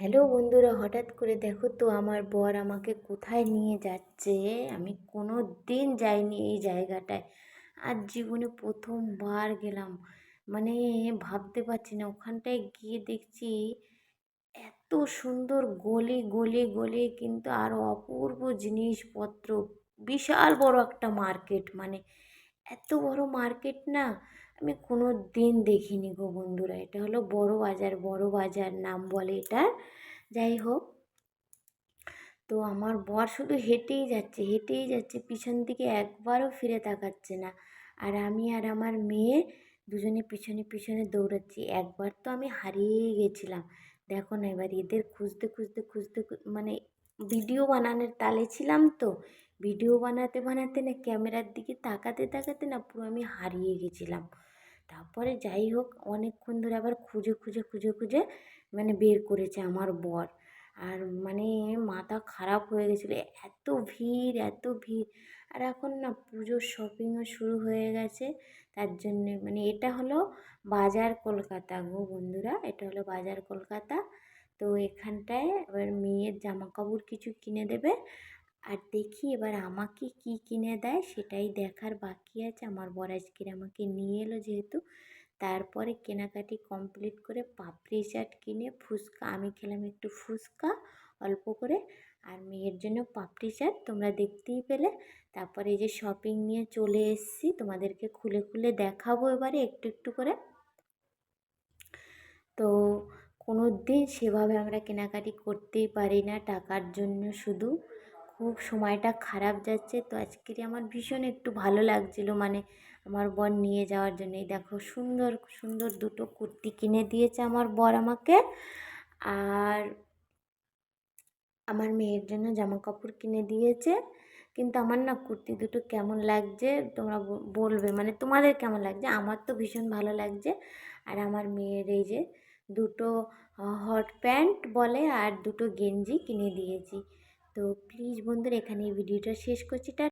Hello বন্ধুরা, হঠাৎ করে দেখো তো আমার বর আমাকে কোথায় নিয়ে যাচ্ছে? আমি কোনো দিন যাইনি এই জায়গাটায়। আজ জীবনে প্রথমবার গেলাম। মানে ভাবতে পারছি না, ওখানটায় গিয়ে দেখছি এত সুন্দর গলি গলি গলি, কিন্তু আরও অপূর্ব জিনিসপত্র। বিশাল বড় একটা মার্কেট মানে এত বড় মার্কেট না? আমি কোনো দিন দেখিনি গো বন্ধুরা, এটা হলো বড় বাজার বড় বাজার নাম বলে এটার যাই হোক, তো আমার বর শুধু হেঁটেই যাচ্ছে হেঁটেই যাচ্ছে, পিছন দিকে একবারও ফিরে তাকাচ্ছে না। আর আমি আর আমার মেয়ে দুজনে পিছনে পিছনে দৌড়াচ্ছি, একবার তো আমি হারিয়েই গেছিলাম। দেখো না এবার এদের খুঁজতে খুঁজতে খুঁজতে মানে ভিডিও বানানোর তালে ছিলাম তো, ভিডিও বানাতে বানাতে না ক্যামেরার দিকে তাকাতে তাকাতে না পুরো আমি হারিয়ে গেছিলাম। তারপরে যাই হোক, অনেকক্ষণ ধরে আবার খুঁজে খুঁজে খুঁজে খুঁজে মানে বের করেছে আমার বর। আর মানে মাথা খারাপ হয়ে গেছিল, এত ভিড় এত ভিড়। আর এখন না পুজোর শপিংও শুরু হয়ে গেছে, তার জন্যে মানে এটা হলো বাজার কলকাতা গো বন্ধুরা, এটা হলো বাজার কলকাতা। তো এখানটায় এবার মেয়ের জামা কাপড় কিছু কিনে দেবে আর দেখি এবার আমাকে কি কিনে দেয় সেটাই দেখার বাকি আছে। আমার বর আজকের আমাকে নিয়ে এলো যেহেতু। তারপরে কেনাকাটি কমপ্লিট করে পাপড়ি চাট কিনে ফুচকা, আমি খেলাম একটু ফুচকা অল্প করে। আর মেয়ের জন্য পাপড়ি চাট, তোমরা দেখতেই পেলে। তারপরে এই যে শপিং নিয়ে চলে এসেছি, তোমাদেরকে খুলে খুলে দেখাবো এবারে একটু একটু করে। তো কোনো দিন সেভাবে আমরা কেনাকাটি করতেই পারি না, টাকার জন্য শুধু। খুব সময়টা খারাপ যাচ্ছে। তো আজকের আমার ভীষণ একটু ভালো লাগছিল। মানে আমার বর নিয়ে যাওয়ার জন্য। এই দেখো, সুন্দর সুন্দর দুটো কুর্তি কিনে দিয়েছে আমার বর আমাকে। আর আমার মেয়ের জন্য জামা কাপড় কিনে দিয়েছে। কিন্তু আমার না কুর্তি দুটো কেমন লাগছে তোমরা বলবে। মানে তোমাদের কেমন লাগছে? আমার তো ভীষণ ভালো লাগছে। আর আমার মেয়ের এই যে দুটো হট প্যান্ট বলে আর দুটো গেঞ্জি কিনে দিয়েছি। তো প্লিজ বন্ধুরা এখানে ভিডিওটা শেষ করছি। টা